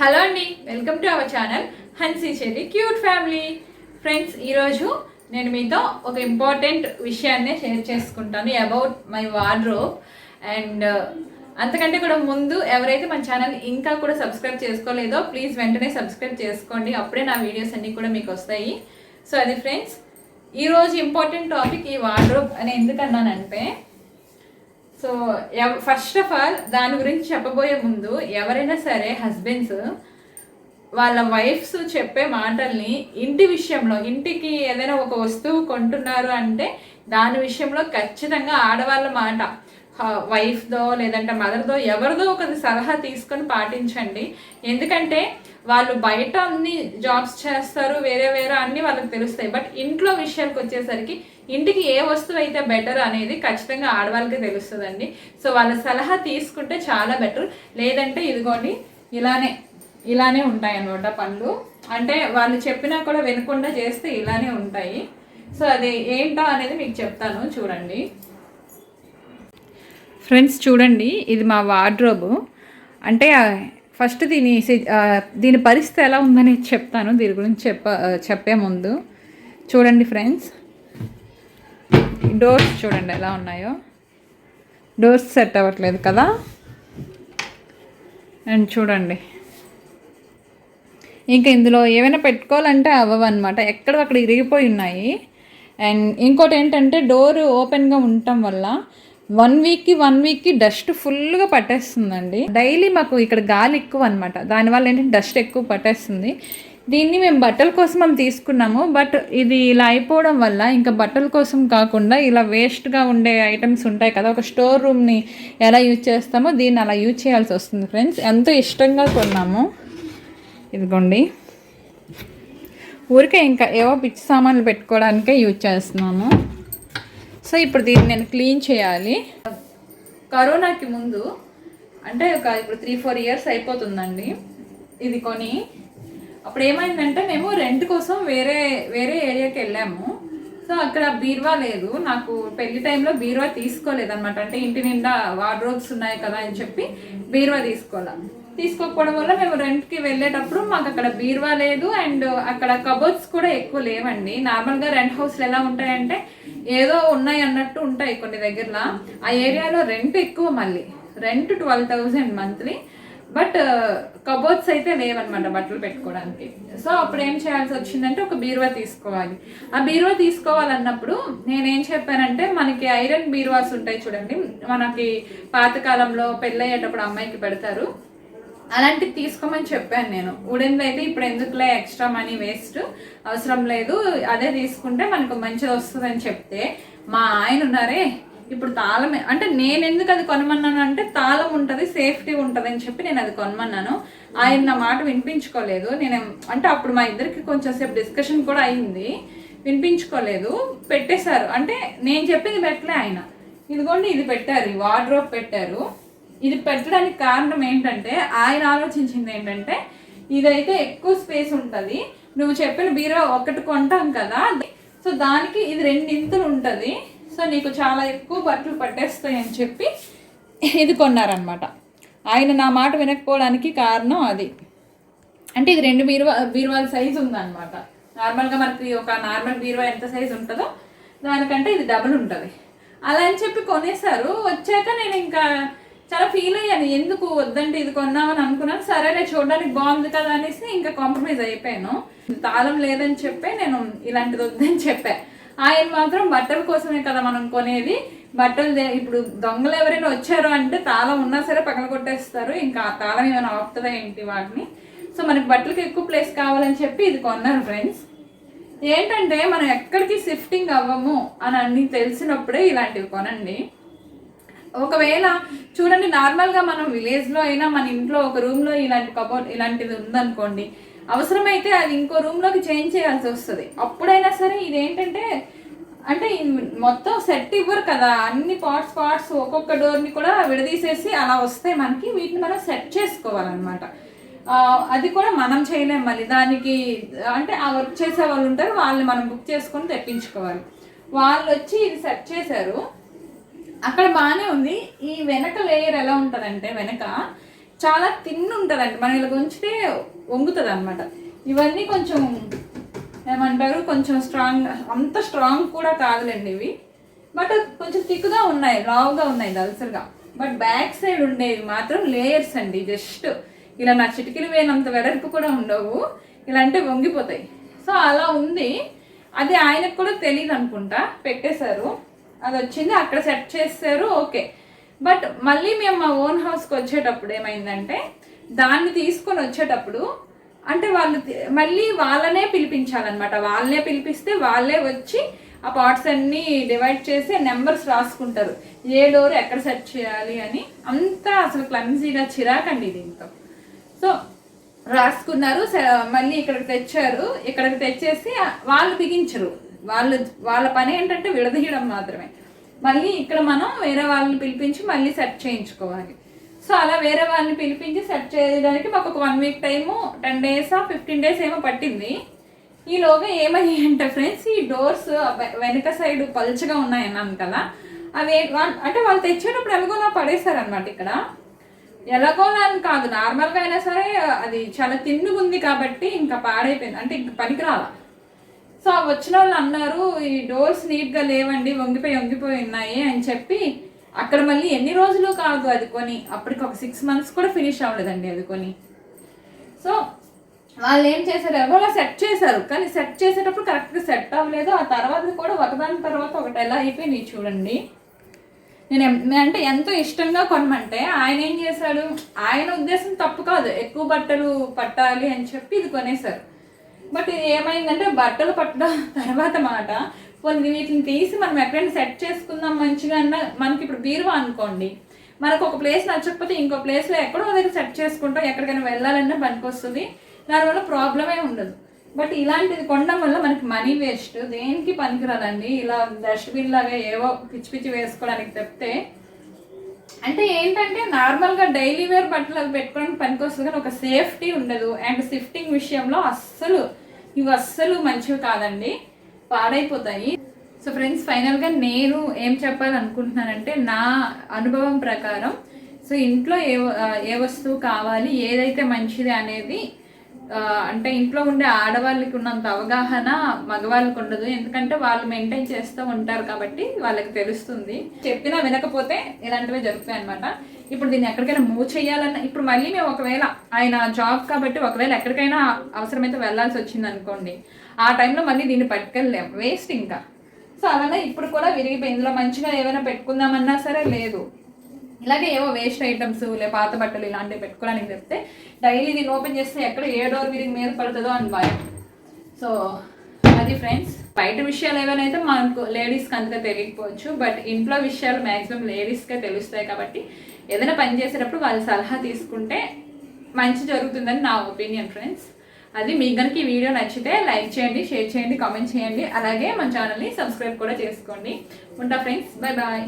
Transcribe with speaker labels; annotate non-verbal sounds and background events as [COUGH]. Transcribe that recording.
Speaker 1: Hello అండి welcome to our channel Hansi చెల్లి cute family. Friends ఈరోజు నేను మీతో ఒక ఇంపార్టెంట్ విషయాన్ని షేర్ చేసుకుంటాను about my wardrobe. And uh, అంతకంటే కూడా ముందు ఎవరైతే మన ఛానల్ ఇంకా కూడా సబ్స్క్రైబ్ చేసుకోలేదో ప్లీజ్ వెంటనే సబ్స్క్రైబ్ చేసుకోండి. అప్పుడే నా వీడియోస్ అన్నీ కూడా మీకు వస్తాయి. సో అది ఫ్రెండ్స్ ఈరోజు ఇంపార్టెంట్ టాపిక్ ఈ వార్డ్రోబ్ అని ఎందుకన్నానంటే సో ఫస్ట్ ఆఫ్ ఆల్ దాని గురించి చెప్పబోయే ముందు ఎవరైనా సరే హస్బెండ్స్ వాళ్ళ వైఫ్స్ చెప్పే మాటల్ని ఇంటి విషయంలో ఇంటికి ఏదైనా ఒక వస్తువు కొంటున్నారు అంటే దాని విషయంలో ఖచ్చితంగా ఆడవాళ్ళ మాట. వైఫ్దో లేదంటే మదర్దో ఎవరిదో ఒక సలహా తీసుకొని పాటించండి. ఎందుకంటే వాళ్ళు బయట అన్ని జాబ్స్ చేస్తారు వేరే వేరే అన్ని వాళ్ళకి తెలుస్తాయి. బట్ ఇంట్లో విషయానికి వచ్చేసరికి ఇంటికి ఏ వస్తువు అయితే బెటర్ అనేది ఖచ్చితంగా ఆడవాళ్ళకి తెలుస్తుందండి. సో వాళ్ళ సలహా తీసుకుంటే చాలా బెటర్ లేదంటే ఇదిగోండి ఇలానే ఇలానే ఉంటాయి అన్నమాట పనులు. అంటే వాళ్ళు చెప్పినా కూడా వినకుండా చేస్తే ఇలానే ఉంటాయి. సో అది ఏంటో అనేది మీకు చెప్తాను. చూడండి. ఫ్రెండ్స్ చూడండి. ఇది మా వార్డ్రోబు అంటే ఫస్ట్ దీని దీని పరిస్థితి ఎలా ఉందని చెప్తాను. దీని గురించి చెప్ప చెప్పే ముందు. చూడండి ఫ్రెండ్స్. డోర్స్ చూడండి ఎలా ఉన్నాయో. డోర్స్ సెట్ అవ్వట్లేదు కదా. అండ్ చూడండి. ఇంకా ఇందులో ఏమైనా పెట్టుకోవాలంటే అవ్వవు ఎక్కడో ఎక్కడ అక్కడ ఇరిగిపోయి ఉన్నాయి. అండ్ ఇంకోటి ఏంటంటే డోర్ ఓపెన్గా ఉండటం వల్ల వన్ వీక్కి వన్ వీక్కి డస్ట్ ఫుల్గా పట్టేస్తుందండి. డైలీ మాకు ఇక్కడ గాలి ఎక్కువ అనమాట దానివల్ల ఏంటంటే డస్ట్ ఎక్కువ పట్టేస్తుంది. దీన్ని మేము బట్టల కోసం మేము తీసుకున్నాము. బట్ ఇది ఇలా అయిపోవడం వల్ల ఇంకా బట్టల కోసం కాకుండా ఇలా వేస్ట్గా ఉండే ఐటమ్స్ ఉంటాయి కదా ఒక స్టోర్ రూమ్ని ఎలా యూజ్ చేస్తామో దీన్ని అలా యూజ్ చేయాల్సి వస్తుంది ఫ్రెండ్స్. ఎంతో ఇష్టంగా కొన్నాము. ఇదిగోండి. ఊరికే ఇంకా ఏవో పిచ్చి సామాన్లు పెట్టుకోవడానికే యూజ్ చేస్తున్నాము. సో ఇప్పుడు దీన్ని నేను క్లీన్ చేయాలి. కరోనాకి ముందు అంటే ఒక ఇప్పుడు త్రీ ఫోర్ ఇయర్స్ అయిపోతుందండి. ఇది కొని అప్పుడు ఏమైందంటే మేము రెంట్ కోసం వేరే వేరే ఏరియాకి వెళ్ళాము. సో అక్కడ బీరువా లేదు. నాకు పెళ్ళి టైంలో బీరువా తీసుకోలేదు అనమాట అంటే ఇంటి నిండా వార్డ్రోబ్స్ ఉన్నాయి కదా అని చెప్పి బీరువా తీసుకోవాలి. తీసుకోకపోవడం వల్ల మేము రెంట్కి వెళ్ళేటప్పుడు మాకు అక్కడ బీరువా లేదు. అండ్ అక్కడ కబోర్డ్స్ కూడా ఎక్కువ లేవండి. నార్మల్గా రెంట్ హౌస్లు ఎలా ఉంటాయంటే ఏదో ఉన్నాయి అన్నట్టు ఉంటాయి కొన్ని దగ్గరలో. ఆ ఏరియాలో రెంట్ ఎక్కువ మళ్ళీ. Rent twelve thousand monthly. But cupboards అయితే లేవన్నమాట బట్టలు పెట్టుకోవడానికి సో అప్పుడు ఏం చేయాల్సి వచ్చిందంటే ఒక బీరువా తీసుకోవాలి. ఆ బీరువా తీసుకోవాలన్నప్పుడు నేనేం చెప్పానంటే మనకి ఐరన్ బీరువాస్ ఉంటాయి చూడండి. మనకి పాతకాలంలో పెళ్ళయ్యేటప్పుడు అమ్మాయికి పెడతారు. అలాంటివి తీసుకోమని చెప్పాను నేను. ఉడెన్లో అయితే ఇప్పుడు ఎందుకులే ఎక్స్ట్రా మనీ వేస్ట్ అవసరం లేదు అదే తీసుకుంటే మనకు మంచిది వస్తుందని చెప్తే మా ఆయన ఉన్నారే ఇప్పుడు తాళం అంటే నేను ఎందుకు అది కొనమన్నాను అంటే తాళం ఉంటుంది సేఫ్టీ ఉంటుంది అని చెప్పి నేను అది కొనమన్నాను. ఆయన నా మాట వినిపించుకోలేదు. నేను అంటే అప్పుడు మా ఇద్దరికి కొంచెం సేపు డిస్కషన్ కూడా అయింది. వినిపించుకోలేదు పెట్టేశారు. అంటే నేను చెప్పింది పెట్టలే ఆయన. ఇదిగోండి ఇది పెట్టారు ఈ వార్డ్రోబ్ పెట్టారు. ఇది పెట్టడానికి కారణం ఏంటంటే ఆయన ఆలోచించింది ఏంటంటే ఇదైతే ఎక్కువ స్పేస్ ఉంటుంది. నువ్వు చెప్పిన బీరో ఒకటి కొంటాం కదా. సో దానికి ఇది రెండింతలు ఉంటుంది. సో నీకు చాలా ఎక్కువ బట్టలు పట్టేస్తాయి అని చెప్పి ఇది కొన్నారనమాట ఆయన నా మాట వినకపోవడానికి కారణం అది. అంటే ఇది రెండు బీరువా బీరువాల సైజు ఉందన్నమాట. నార్మల్గా మనకి ఒక నార్మల్ బీరువా ఎంత సైజు ఉంటుందో దానికంటే ఇది డబుల్ ఉంటుంది. అలా అని చెప్పి కొనేసారు వచ్చాక నేను ఇంకా చాలా ఫీల్ అయ్యాను ఎందుకు వద్దంటే ఇది కొన్నామని అనుకున్నాను. సరేలే చూడడానికి బాగుంది కదా అనేసి ఇంకా కాంప్రమైజ్ అయిపోయాను. తాళం లేదని చెప్పే నేను ఇలాంటిది వద్దని చెప్పా. ఆయన మాత్రం బట్టల కోసమే కదా మనం కొనేది. బట్టలు ఇప్పుడు దొంగలు ఎవరైనా వచ్చారు అంటే తాళం ఉన్నా సరే పక్కన కొట్టేస్తారు. ఇంకా ఆ తాళం ఏమైనా ఆపుతుందా ఏంటి వాటిని? సో మనకి బట్టలకి ఎక్కువ ప్లేస్ కావాలని చెప్పి ఇది కొన్నారు ఫ్రెండ్స్ ఏంటంటే మనం ఎక్కడికి షిఫ్టింగ్ అవ్వము అని అన్ని తెలిసినప్పుడే ఇలాంటివి కొనండి. ఒకవేళ చూడండి నార్మల్గా మనం విలేజ్లో అయినా మన ఇంట్లో ఒక రూమ్లో ఇలాంటి కబోర్డ్ ఇలాంటిది ఉందనుకోండి అవసరమైతే అది ఇంకో రూమ్లోకి చేంజ్ చేయాల్సి వస్తుంది. అప్పుడైనా సరే ఇది ఏంటంటే అంటే మొత్తం సెట్ ఇవ్వరు కదా అన్ని పార్ట్స్ పార్ట్స్ ఒక్కొక్క డోర్ని కూడా విడదీసేసి అలా వస్తాయి మనకి వీటిని మనం సెట్ చేసుకోవాలన్నమాట. అది కూడా మనం చేయలేం మళ్ళీ. దానికి అంటే ఆ వర్క్ చేసే వాళ్ళు ఉంటారు వాళ్ళని మనం బుక్ చేసుకొని తెప్పించుకోవాలి. వాళ్ళు వచ్చి ఇది సెట్ చేశారు అక్కడ బాగానే ఉంది. ఈ వెనక లేయర్ ఎలా ఉంటుందంటే వెనక చాలా తిన్ను ఉంటుందండి మనం ఇలా ఉంచితే వంగుతుంది అనమాట ఇవన్నీ కొంచెం ఏమంటారు? కొంచెం స్ట్రాంగ్ అంత స్ట్రాంగ్ కూడా కాదులేండి ఇవి. బట్ కొంచెం తిక్కుగా ఉన్నాయి లావుగా ఉన్నాయి దలసరిగా. బట్ బ్యాక్ సైడ్ ఉండేవి మాత్రం లేయర్స్ అండి. జస్ట్ ఇలా నా చిటికలు వేయనంత వెడల్పు కూడా ఉండవు. ఇలా అంటే వంగిపోతాయి. సో అలా ఉంది. అది ఆయనకు కూడా తెలియదు అనుకుంటా పెట్టేశారు. అది వచ్చింది అక్కడ సెట్ చేస్తారు ఓకే. బట్ మళ్ళీ మేము మా ఓన్ హౌస్కి వచ్చేటప్పుడు ఏమైందంటే దాన్ని తీసుకొని వచ్చేటప్పుడు అంటే వాళ్ళు మళ్ళీ వాళ్ళనే పిలిపించాలన్నమాట. వాళ్ళనే పిలిపిస్తే వాళ్ళే వచ్చి ఆ పార్ట్స్ అన్నీ డివైడ్ చేసి నెంబర్స్ రాసుకుంటారు. ఏ డోర్ ఎక్కడ సెట్ చేయాలి అని. అంతా అసలు క్లమ్జీగా చిరాకండి దీంతో. సో రాసుకున్నారు స- మళ్ళీ ఇక్కడికి తెచ్చారు. ఇక్కడికి తెచ్చేసి వాళ్ళు బిగించరు. వాళ్ళు వాళ్ళ పని ఏంటంటే విడదీయడం మాత్రమే. మళ్ళీ ఇక్కడ మనం వేరే వాళ్ళని పిలిపించి మళ్ళీ సెట్ చేయించుకోవాలి. సో అలా వేరే వాళ్ళని పిలిపించి సెట్ చేయడానికి మాకు ఒక one week time ten days fifteen days ఏమో పట్టింది. ఈలోగా ఏమయ్యాయి అంటే ఫ్రెండ్స్ ఈ డోర్స్ వెనక సైడ్ పలుచగా ఉన్నాయన్నాను కదా అవి వా- అంటే వాళ్ళు తెచ్చేటప్పుడు ఎలాగోలా పడేశారనమాట ఇక్కడ. ఎలాగోలా అని కాదు నార్మల్గా అయినా సరే అది చాలా తిన్నుగుంది కాబట్టి ఇంకా పాడైపోయింది అంటే ఇంకా పనికిరాల. సో ఆ వచ్చిన వాళ్ళు అన్నారు ఈ డోర్స్ నీట్గా లేవండి వంగిపోయి వంగిపోయి ఉన్నాయి అని చెప్పి అక్కడ మళ్ళీ ఎన్ని రోజులు కాదు అది కొని అప్పటికి ఒక సిక్స్ మంత్స్ కూడా ఫినిష్ అవ్వలేదండి అది కొని సో వాళ్ళు ఏం చేశారు ఎవరో సెట్ చేశారు. కానీ సెట్ చేసేటప్పుడు కరెక్ట్గా సెట్ అవ్వలేదు. ఆ తర్వాత కూడా ఒకదాని తర్వాత ఒకటి ఎలా అయిపోయినాయి చూడండి. నేను నేను అంటే ఎంతో ఇష్టంగా కొనమంటే ఆయన ఏం చేశాడు ఆయన ఉద్దేశం తప్పు కాదు. ఎక్కువ బట్టలు పట్టాలి అని చెప్పి ఇది కొనేశారు. బట్ ఇది ఏమైందంటే బట్టలు పట్టడం [LAUGHS] తర్వాత మాట. కొన్ని వీటిని తీసి మనం ఎక్కడైనా సెట్ చేసుకుందాం మంచిగా అన్న మనకి ఇప్పుడు బీరువా అనుకోండి. మనకు ఒక ప్లేస్ నచ్చకపోతే ఇంకో ప్లేస్లో ఎక్కడో దగ్గర సెట్ చేసుకుంటాం ఎక్కడికైనా వెళ్ళాలన్నా పనికి వస్తుంది దానివల్ల ప్రాబ్లమే ఉండదు. బట్ ఇలాంటిది కొనడం వల్ల మనకి మనీ వేస్ట్. దేనికి పనికిరాదండి? ఇలా డస్ట్బిన్ లాగా ఏవో పిచ్చి పిచ్చి వేసుకోవడానికి తప్పితే. అంటే ఏంటంటే నార్మల్గా డైలీ వేర్ బట్టలు అవి పెట్టుకోవడానికి పనికొస్తుంది కానీ ఒక సేఫ్టీ ఉండదు. అండ్ షిఫ్టింగ్ విషయంలో అస్సలు ఇవి అస్సలు మంచివి కాదండి. పాడైపోతాయి. సో ఫ్రెండ్స్ ఫైనల్గా నేను ఏం చెప్పాలనుకుంటున్నానంటే నా అనుభవం ప్రకారం సో ఇంట్లో ఏ ఏ వస్తువు కావాలి ఏదైతే మంచిది అనేది అంటే ఇంట్లో ఉండే ఆడవాళ్ళకి ఉన్నంత అవగాహన మగవాళ్ళకి ఉండదు. ఎందుకంటే వాళ్ళు మెయింటైన్ చేస్తూ ఉంటారు కాబట్టి వాళ్ళకి తెలుస్తుంది. చెప్పినా వినకపోతే ఇలాంటివే జరుగుతాయి అనమాట ఇప్పుడు దీన్ని ఎక్కడికైనా మూవ్ చేయాలన్నా ఇప్పుడు మళ్ళీ మేము ఒకవేళ ఆయన జాబ్ కాబట్టి ఒకవేళ ఎక్కడికైనా అవసరమైతే వెళ్ళాల్సి వచ్చింది అనుకోండి ఆ టైంలో మళ్ళీ దీన్ని పట్టుకెళ్ళలేం. వేస్ట్ ఇంకా. సో అలానే ఇప్పుడు కూడా విరిగిపోయి ఇందులో మంచిగా ఏమైనా పెట్టుకుందామన్నా సరే లేదు. ఇలాగే ఏవో వేస్ట్ ఐటమ్స్ లే పాత బట్టలు ఇలాంటివి పెట్టుకోవడానికి చెప్తే డైలీ దీన్ని ఓపెన్ చేస్తే ఎక్కడ ఏ డోర్ విరిగి మీద పడుతుందో అని భయం. సో అది ఫ్రెండ్స్ బయట విషయాలు ఏవైనా అయితే మనకు లేడీస్కి అంతగా తెలియకపోవచ్చు బట్ ఇంట్లో విషయాలు మ్యాక్సిమం లేడీస్కే తెలుస్తాయి కాబట్టి ఏదైనా పని చేసేటప్పుడు వాళ్ళ సలహా తీసుకుంటే మంచి జరుగుతుందని నా ఒపీనియన్ ఫ్రెండ్స్. అది మీకు కనుక ఈ వీడియో నచ్చితే లైక్ చేయండి షేర్ చేయండి కామెంట్ చేయండి. అలాగే మన ఛానల్ని సబ్స్క్రైబ్ కూడా చేసుకోండి. ఉంటా ఫ్రెండ్స్. Bye bye.